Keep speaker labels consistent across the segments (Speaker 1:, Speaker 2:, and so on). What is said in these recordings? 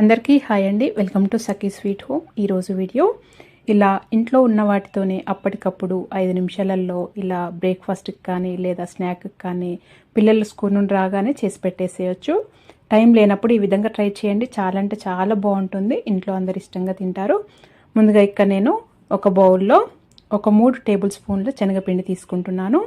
Speaker 1: అందరికీ హాయ్ అండి. Welcome to Sakhi sweet home ఈరోజు వీడియో ఇలా ఇంట్లో ఉన్న వాటితోనే అప్పటికప్పుడు ఐదు నిమిషాలలో ఇలా బ్రేక్ఫాస్ట్కి కానీ లేదా స్నాక్కి కానీ పిల్లలు స్కూల్ నుండి రాగానే చేసి పెట్టేసేయచ్చు. టైం లేనప్పుడు ఈ విధంగా ట్రై చేయండి. చాలా అంటే చాలా బాగుంటుంది. ఇంట్లో అందరు ఇష్టంగా తింటారు. ముందుగా ఇక్కడ నేను ఒక బౌల్లో ఒక మూడు టేబుల్ స్పూన్ల శనగపిండి తీసుకుంటున్నాను.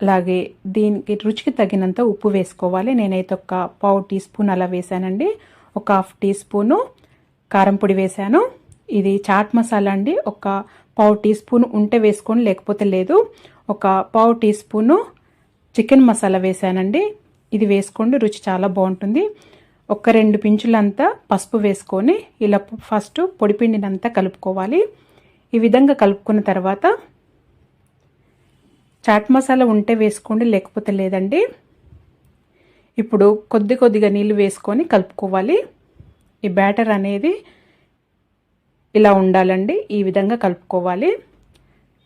Speaker 1: అలాగే దీనికి రుచికి తగినంత ఉప్పు వేసుకోవాలి. నేనైతే ఒక పావు టీ స్పూన్ అలా వేసానండి ఒక హాఫ్ టీ స్పూను కారం పొడి వేసాను ఇది చాట్ మసాలా అండి. ఒక పావు టీ స్పూన్ ఉంటే వేసుకొని లేకపోతే లేదు. ఒక పావు టీ స్పూను చికెన్ మసాలా వేసానండి ఇది వేసుకోండి రుచి చాలా బాగుంటుంది. ఒక రెండు పించులంతా పసుపు వేసుకొని ఇలా ఫస్ట్ పొడిపిండినంతా కలుపుకోవాలి. ఈ విధంగా కలుపుకున్న తర్వాత చాట్ మసాలా ఉంటే వేసుకోండి లేకపోతే లేదండి. ఇప్పుడు కొద్ది కొద్దిగా నీళ్ళు వేసుకొని కలుపుకోవాలి. ఈ బ్యాటర్ అనేది ఇలా ఉండాలండి ఈ విధంగా కలుపుకోవాలి.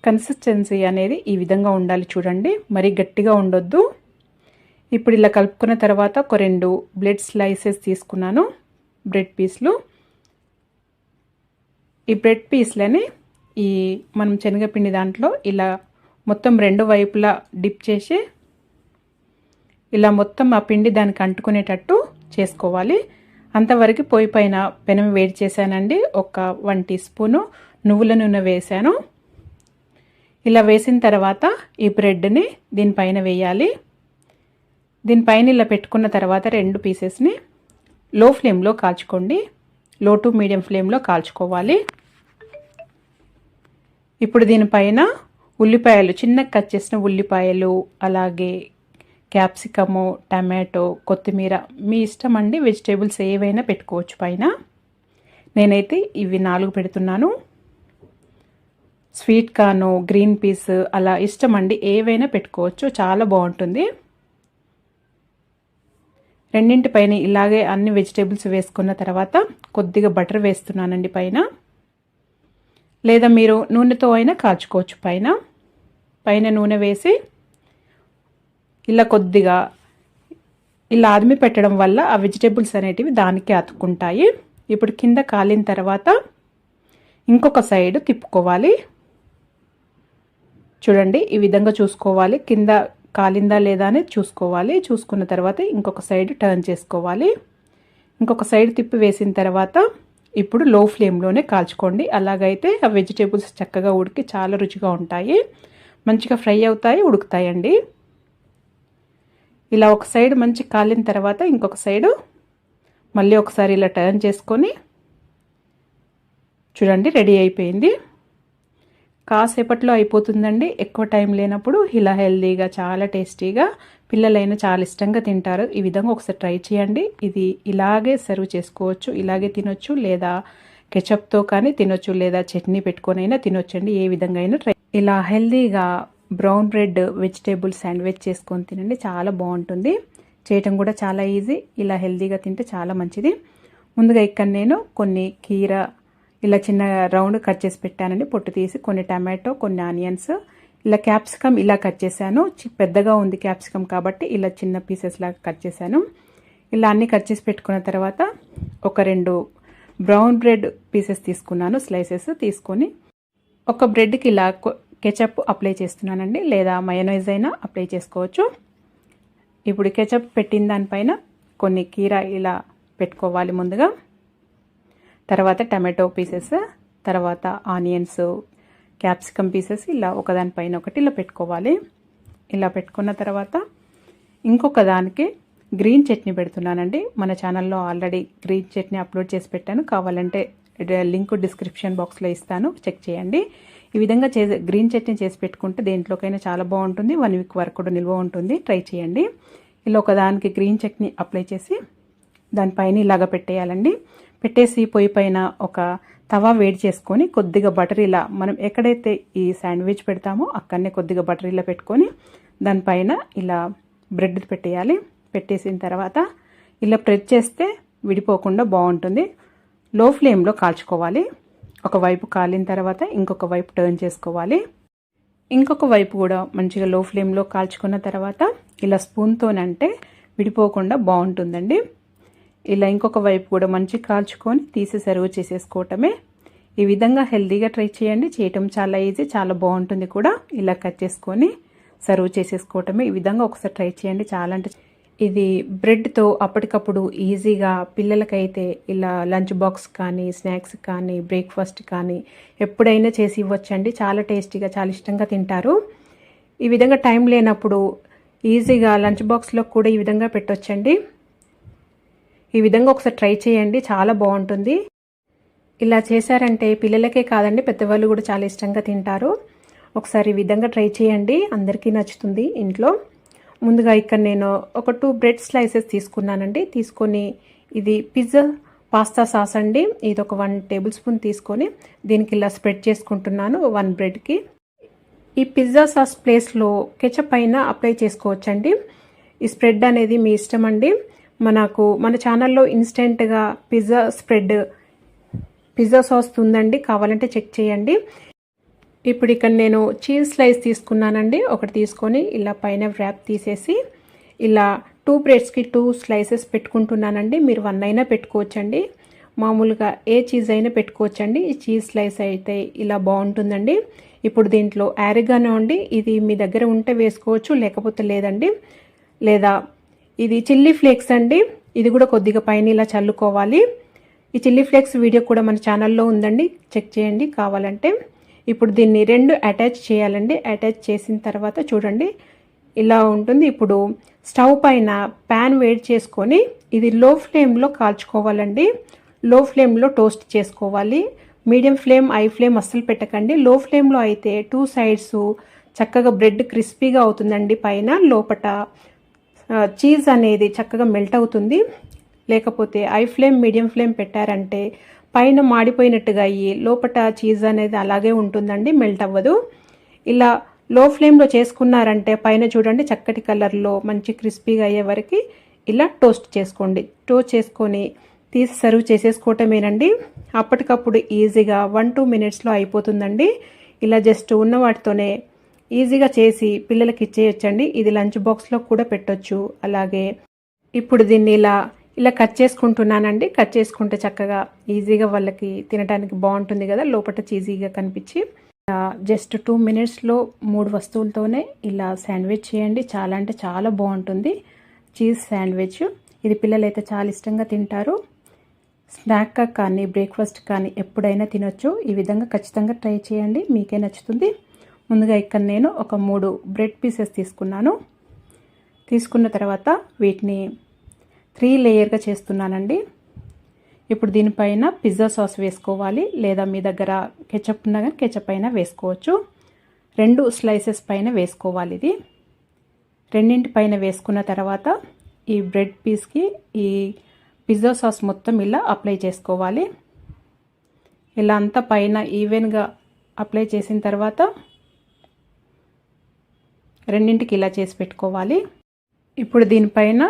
Speaker 1: కన్సిస్టెన్సీ అనేది ఈ విధంగా ఉండాలి చూడండి మరీ గట్టిగా ఉండొద్దు. ఇప్పుడు ఇలా కలుపుకున్న తర్వాత ఒక రెండు బ్రెడ్ స్లైసెస్ తీసుకున్నాను బ్రెడ్ పీస్లు. ఈ బ్రెడ్ పీస్లని ఈ మనం శనగపిండి దాంట్లో ఇలా మొత్తం రెండు వైపులా డిప్ చేసి ఇలా మొత్తం ఆ పిండి దానికి అంటుకునేటట్టు చేసుకోవాలి. అంతవరకు పొయ్యి పైన పెనం వేడి చేశానండి. ఒక వన్ టీ స్పూను నువ్వుల నూనె వేసాను ఇలా వేసిన తర్వాత ఈ బ్రెడ్ని దీనిపైన వేయాలి. దీనిపైన ఇలా పెట్టుకున్న తర్వాత రెండు పీసెస్ని లో ఫ్లేమ్లో కాల్చుకోండి. లో టు మీడియం ఫ్లేమ్లో కాల్చుకోవాలి. ఇప్పుడు దీనిపైన ఉల్లిపాయలు చిన్నగా కట్ చేసిన ఉల్లిపాయలు అలాగే క్యాప్సికము టమాటో కొత్తిమీర. మీ ఇష్టం అండి వెజిటేబుల్స్ ఏవైనా పెట్టుకోవచ్చు పైన. నేనైతే ఇవి నాలుగు పెడుతున్నాను. స్వీట్ కార్ను గ్రీన్ పీస్ అలా ఇష్టం అండి ఏవైనా పెట్టుకోవచ్చు చాలా బాగుంటుంది. రెండింటి పైన ఇలాగే అన్ని వెజిటేబుల్స్ వేసుకున్న తర్వాత కొద్దిగా బటర్ వేస్తున్నానండి పైన. లేదా మీరు నూనెతో అయినా కాల్చుకోవచ్చు పైన పైన నూనె వేసి ఇలా కొద్దిగా ఇలా ఆదిమి పెట్టడం వల్ల ఆ వెజిటేబుల్స్ అనేటివి దానికి అతుక్కుంటాయి ఇప్పుడు కింద కాలిన తర్వాత ఇంకొక సైడ్ తిప్పుకోవాలి. చూడండి ఈ విధంగా చూసుకోవాలి. కింద కాలిందా లేదా అని చూసుకోవాలి. చూసుకున్న తర్వాత ఇంకొక సైడ్ టర్న్ చేసుకోవాలి. ఇంకొక సైడ్ తిప్పి వేసిన తర్వాత ఇప్పుడు లో ఫ్లేమ్లోనే కాల్చుకోండి. అలాగైతే ఆ వెజిటేబుల్స్ చక్కగా ఉడికి చాలా రుచిగా ఉంటాయి. మంచిగా ఫ్రై అవుతాయి ఉడుకుతాయండి. ఇలా ఒక సైడ్ మంచి కాలిన తర్వాత ఇంకొక సైడు మళ్ళీ ఒకసారి ఇలా టర్న్ చేసుకొని చూడండి రెడీ అయిపోయింది. కాసేపట్లో అయిపోతుందండి. ఎక్కువ టైం లేనప్పుడు ఇలా హెల్దీగా చాలా టేస్టీగా పిల్లలైనా చాలా ఇష్టంగా తింటారు. ఈ విధంగా ఒకసారి ట్రై చేయండి. ఇది ఇలాగే సర్వ్ చేసుకోవచ్చు. ఇలాగే తినొచ్చు లేదా కెచప్తో కానీ తినొచ్చు లేదా చట్నీ పెట్టుకొనైనా తినొచ్చండి. ఏ విధంగా అయినా ట్రై ఇలా హెల్దీగా బ్రౌన్ బ్రెడ్ వెజిటేబుల్ శాండ్విచ్ చేసుకొని తినండి. చాలా బాగుంటుంది. చేయటం కూడా చాలా ఈజీ. ఇలా హెల్దీగా తింటే చాలా మంచిది. ముందుగా ఇక్కడ నేను కొన్ని కీర ఇలా చిన్న రౌండ్ కట్ చేసి పెట్టానండి. పొట్టు తీసి కొన్ని టమాటో కొన్ని ఆనియన్స్. ఇలా క్యాప్సికమ్ ఇలా కట్ చేశాను. పెద్దగా ఉంది క్యాప్సికమ్ కాబట్టి ఇలా చిన్న పీసెస్ లాగా కట్ చేశాను. ఇలా అన్నీ కట్ చేసి పెట్టుకున్న తర్వాత ఒక రెండు బ్రౌన్ బ్రెడ్ పీసెస్ తీసుకున్నాను స్లైసెస్ తీసుకొని. ఒక బ్రెడ్కి ఇలా కెచప్ అప్లై చేస్తున్నానండి. లేదా మయోనైజ్ అయినా అప్లై చేసుకోవచ్చు. ఇప్పుడు కెచప్ పెట్టిన దానిపైన కొన్ని కీరా ఇలా పెట్టుకోవాలి ముందుగా. తర్వాత టమాటో పీసెస్ తర్వాత ఆనియన్స్ క్యాప్సికమ్ పీసెస్ ఇలా ఒకదానిపైన ఒకటి ఇలా పెట్టుకోవాలి. ఇలా పెట్టుకున్న తర్వాత ఇంకొక దానికి గ్రీన్ చట్నీ పెడుతున్నానండి. మన ఛానల్లో ఆల్రెడీ గ్రీన్ చట్నీ అప్లోడ్ చేసి పెట్టాను. కావాలంటే లింక్ డిస్క్రిప్షన్ బాక్స్లో ఇస్తాను. చెక్ చేయండి. ఈ విధంగా చేసే గ్రీన్ చట్నీ చేసి పెట్టుకుంటే దేంట్లోకైనా చాలా బాగుంటుంది. వన్ వీక్ వరకు కూడా నిల్వ ఉంటుంది. ట్రై చేయండి. ఇలా ఒకదానికి గ్రీన్ చట్నీ అప్లై చేసి దానిపైన ఇలాగ పెట్టేయాలండి. పెట్టేసి పొయ్యి పైన ఒక తవా వేడి చేసుకొని కొద్దిగా బటర్ ఇలా మనం ఎక్కడైతే ఈ శాండ్విచ్ పెడతామో అక్కడనే కొద్దిగా బటర్ ఇలా పెట్టుకొని దానిపైన ఇలా బ్రెడ్ పెట్టేయాలి. పెట్టేసిన తర్వాత ఇలా ప్రెస్ చేస్తే విడిపోకుండా బాగుంటుంది. లో ఫ్లేమ్లో కాల్చుకోవాలి. ఒకవైపు కాలిన తర్వాత ఇంకొక వైపు టర్న్ చేసుకోవాలి. ఇంకొక వైపు కూడా మంచిగా లో ఫ్లేమ్లో కాల్చుకున్న తర్వాత ఇలా స్పూన్తోనంటే విడిపోకుండా బాగుంటుందండి. ఇలా ఇంకొక వైపు కూడా మంచి కాల్చుకొని తీసి సర్వ్ చేసేసుకోవటమే. ఈ విధంగా హెల్తీగా ట్రై చేయండి. చేయటం చాలా ఈజీ చాలా బాగుంటుంది కూడా. ఇలా కట్ చేసుకొని సర్వ్ చేసేసుకోవటమే. ఈ విధంగా ఒకసారి ట్రై చేయండి. చాలా అంటే ఇది బ్రెడ్తో అప్పటికప్పుడు ఈజీగా పిల్లలకైతే ఇలా లంచ్ బాక్స్ కానీ స్నాక్స్ కానీ బ్రేక్ఫాస్ట్ కానీ ఎప్పుడైనా చేసి ఇవ్వచ్చండి. చాలా టేస్టీగా చాలా ఇష్టంగా తింటారు. ఈ విధంగా టైం లేనప్పుడు ఈజీగా లంచ్ బాక్స్లో కూడా ఈ విధంగా పెట్టొచ్చండి. ఈ విధంగా ఒకసారి ట్రై చేయండి. చాలా బాగుంటుంది. ఇలా చేశారంటే పిల్లలకే కాదండి పెద్దవాళ్ళు కూడా చాలా ఇష్టంగా తింటారు. ఒకసారి ఈ విధంగా ట్రై చేయండి. అందరికీ నచ్చుతుంది ఇంట్లో. ముందుగా ఇక్కడ నేను ఒక టూ బ్రెడ్ స్లైసెస్ తీసుకున్నానండి. తీసుకొని ఇది పిజ్జా పాస్తా సాస్ అండి. ఇది ఒక వన్ టేబుల్ స్పూన్ తీసుకొని దీనికి ఇలా స్ప్రెడ్ చేసుకుంటున్నాను వన్ బ్రెడ్కి ఈ పిజ్జా సాస్ ప్లేస్లో కెచప్ అయినా అప్లై చేసుకోవచ్చండి. ఈ స్ప్రెడ్ అనేది మీ ఇష్టం అండి. మనకు మన ఛానల్లో ఇన్స్టెంట్గా పిజ్జా స్ప్రెడ్ పిజ్జా సాస్ ఉందండి. కావాలంటే చెక్ చేయండి. ఇప్పుడు ఇక్కడ నేను చీజ్ స్లైస్ తీసుకున్నానండి. ఒకటి తీసుకొని ఇలా పైన వ్రాప్ తీసేసి ఇలా టూ బ్రెడ్స్కి టూ స్లైసెస్ పెట్టుకుంటున్నానండి. మీరు వన్ అయినా పెట్టుకోవచ్చండి. మామూలుగా ఏ చీజ్ అయినా పెట్టుకోవచ్చండి. ఈ చీజ్ స్లైస్ అయితే ఇలా బాగుంటుందండి. ఇప్పుడు దీంట్లో యారిగానో అండి. ఇది మీ దగ్గర ఉంటే వేసుకోవచ్చు లేకపోతే లేదండి. లేదా ఇది చిల్లీ ఫ్లేక్స్ అండి. ఇది కూడా కొద్దిగా పైన ఇలా చల్లుకోవాలి. ఈ చిల్లీ ఫ్లేక్స్ వీడియో కూడా మన ఛానల్లో ఉందండి. చెక్ చేయండి కావాలంటే. ఇప్పుడు దీన్ని రెండు అటాచ్ చేయాలండి. అటాచ్ చేసిన తర్వాత చూడండి. ఇలా ఉంటుంది. ఇప్పుడు స్టవ్ పైన ప్యాన్ వేడి చేసుకొని ఇది లో ఫ్లేమ్లో కాల్చుకోవాలండి. లో ఫ్లేమ్లో టోస్ట్ చేసుకోవాలి. మీడియం ఫ్లేమ్ ఐ ఫ్లేమ్ అస్సలు పెట్టకండి. లో ఫ్లేమ్లో అయితే టూ సైడ్స్ చక్కగా బ్రెడ్ క్రిస్పీగా అవుతుందండి పైన లోపట. చీజ్ అనేది చక్కగా మెల్ట్ అవుతుంది. లేకపోతే ఐ ఫ్లేమ్ మీడియం ఫ్లేమ్ పెట్టారంటే పైన మాడిపోయినట్టుగా అయ్యి లోపల చీజ్ అనేది అలాగే ఉంటుందండి మెల్ట్ అవ్వదు. ఇలా లో ఫ్లేమ్లో చేసుకున్నారంటే పైన చూడండి చక్కటి కలర్లో మంచి క్రిస్పీగా అయ్యే వరకు ఇలా టోస్ట్ చేసుకోండి. టోస్ట్ చేసుకొని తీసి సర్వ్ చేసేసుకోవటమేనండి. అప్పటికప్పుడు ఈజీగా వన్ టూ మినిట్స్లో అయిపోతుందండి. ఇలా జస్ట్ ఉన్న వాటితోనే ఈజీగా చేసి పిల్లలకి ఇచ్చేయచ్చండి. ఇది లంచ్ బాక్స్లో కూడా పెట్టొచ్చు. అలాగే ఇప్పుడు దీన్ని ఇలా ఇలా కట్ చేసుకుంటున్నానండి. కట్ చేసుకుంటే చక్కగా ఈజీగా వాళ్ళకి తినడానికి బాగుంటుంది కదా. లోపల చీజీగా కనిపించి. జస్ట్ టూ మినిట్స్లో మూడు వస్తువులతోనే ఇలా శాండ్విచ్ చేయండి. చాలా అంటే చాలా బాగుంటుంది. Cheese sandwich. ఇది పిల్లలు అయితే చాలా ఇష్టంగా తింటారు. స్నాక్గా కానీ బ్రేక్ఫాస్ట్ కానీ ఎప్పుడైనా తినొచ్చు. ఈ విధంగా ఖచ్చితంగా ట్రై చేయండి. మీకే నచ్చుతుంది. ముందుగా ఇక్కడ నేను ఒక మూడు బ్రెడ్ పీసెస్ తీసుకున్నాను. తీసుకున్న తర్వాత వీటిని త్రీ లేయర్గా చేస్తున్నానండి. ఇప్పుడు దీనిపైన పిజ్జా సాస్ వేసుకోవాలి లేదా మీ దగ్గర కెచప్ ఉన్నా కానీ కెచప్ అయినా వేసుకోవచ్చు. రెండు స్లైసెస్ పైన వేసుకోవాలి ఇది. రెండింటి పైన వేసుకున్న తర్వాత ఈ బ్రెడ్ పీస్కి ఈ పిజ్జా సాస్ మొత్తం ఇలా అప్లై చేసుకోవాలి. ఇలా అంతా పైన ఈవెన్గా అప్లై చేసిన తర్వాత రెండింటికి ఇలా చేసి పెట్టుకోవాలి. ఇప్పుడు దీనిపైన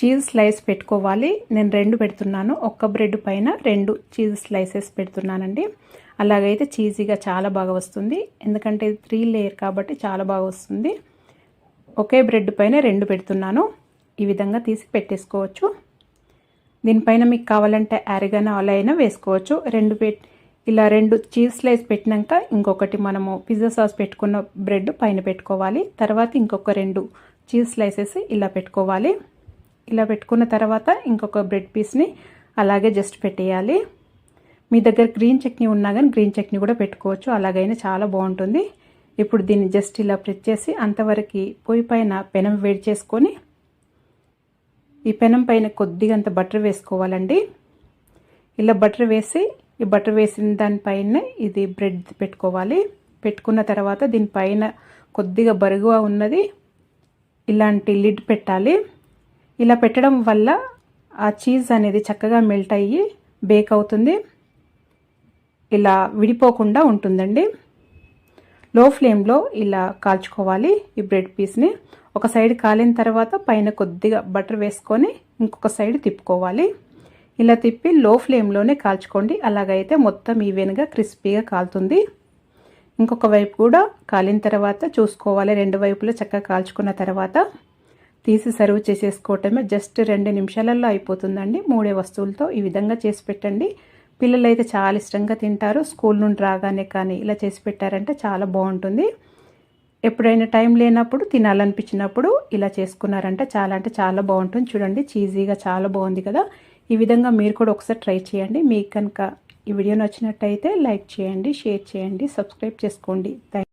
Speaker 1: చీజ్ స్లైస్ పెట్టుకోవాలి. నేను రెండు పెడుతున్నాను. ఒక్క బ్రెడ్ పైన రెండు చీజ్ స్లైసెస్ పెడుతున్నానండి. అలాగైతే చీజీగా చాలా బాగా వస్తుంది. ఎందుకంటే ఇది త్రీ లేయర్ కాబట్టి చాలా బాగా వస్తుంది. ఒకే బ్రెడ్ పైన రెండు పెడుతున్నాను. ఈ విధంగా తీసి పెట్టేసుకోవచ్చు. దీనిపైన మీకు కావాలంటే అరిగన అలా అయినా వేసుకోవచ్చు. రెండు పెట్టి ఇలా రెండు చీజ్ స్లైస్ పెట్టినాక ఇంకొకటి మనము పిజ్జా సాస్ పెట్టుకున్న బ్రెడ్ పైన పెట్టుకోవాలి. తర్వాత ఇంకొక రెండు చీజ్ స్లైసెస్ ఇలా పెట్టుకోవాలి. ఇలా పెట్టుకున్న తర్వాత ఇంకొక బ్రెడ్ పీస్ని అలాగే జస్ట్ పెట్టేయాలి. మీ దగ్గర గ్రీన్ చట్నీ ఉన్నా కానీ గ్రీన్ చట్నీ కూడా పెట్టుకోవచ్చు. అలాగైనా చాలా బాగుంటుంది. ఇప్పుడు దీన్ని జస్ట్ ఇలా ప్రెస్ చేసి అంతవరకు పొయ్యి పైన పెనం వేడి చేసుకొని ఈ పెనం పైన కొద్దిగా అంత బటర్ వేసుకోవాలండి. ఇలా బటర్ వేసి ఈ బటర్ వేసిన దానిపైన ఇది బ్రెడ్ పెట్టుకోవాలి. పెట్టుకున్న తర్వాత దీనిపైన కొద్దిగా బరుగుగా ఉన్నది ఇలాంటి లిడ్ పెట్టాలి. ఇలా పెట్టడం వల్ల ఆ చీజ్ అనేది చక్కగా మెల్ట్ అయ్యి బేక్ అవుతుంది. ఇలా విడిపోకుండా ఉంటుందండి. లో ఫ్లేమ్లో ఇలా కాల్చుకోవాలి ఈ బ్రెడ్ పీస్ని ఒక సైడ్ కాలిన తర్వాత పైన కొద్దిగా బటర్ వేసుకొని ఇంకొక సైడ్ తిప్పుకోవాలి. ఇలా తిప్పి లో ఫ్లేమ్లోనే కాల్చుకోండి. అలాగైతే మొత్తం ఈవెన్గా క్రిస్పీగా కాలుతుంది. ఇంకొక వైపు కూడా కాలిన తర్వాత చూసుకోవాలి. రెండు వైపులు చక్కగా కాల్చుకున్న తర్వాత తీసి సర్వ్ చేసేసుకోవటమే జస్ట్ రెండు నిమిషాలలో అయిపోతుందండి. మూడే వస్తువులతో ఈ విధంగా చేసి పెట్టండి. పిల్లలు అయితే చాలా ఇష్టంగా తింటారు. స్కూల్ నుండి రాగానే కానీ ఇలా చేసి పెట్టారంటే చాలా బాగుంటుంది. ఎప్పుడైనా టైం లేనప్పుడు తినాలనిపించినప్పుడు ఇలా చేసుకున్నారంటే చాలా అంటే చాలా బాగుంటుంది. చూడండి చీజీగా చాలా బాగుంది కదా. ఈ విధంగా మీరు కూడా ఒకసారి ట్రై చేయండి. మీకు కనుక ఈ వీడియో నచ్చినట్టయితే లైక్ చేయండి షేర్ చేయండి సబ్స్క్రైబ్ చేసుకోండి. థ్యాంక్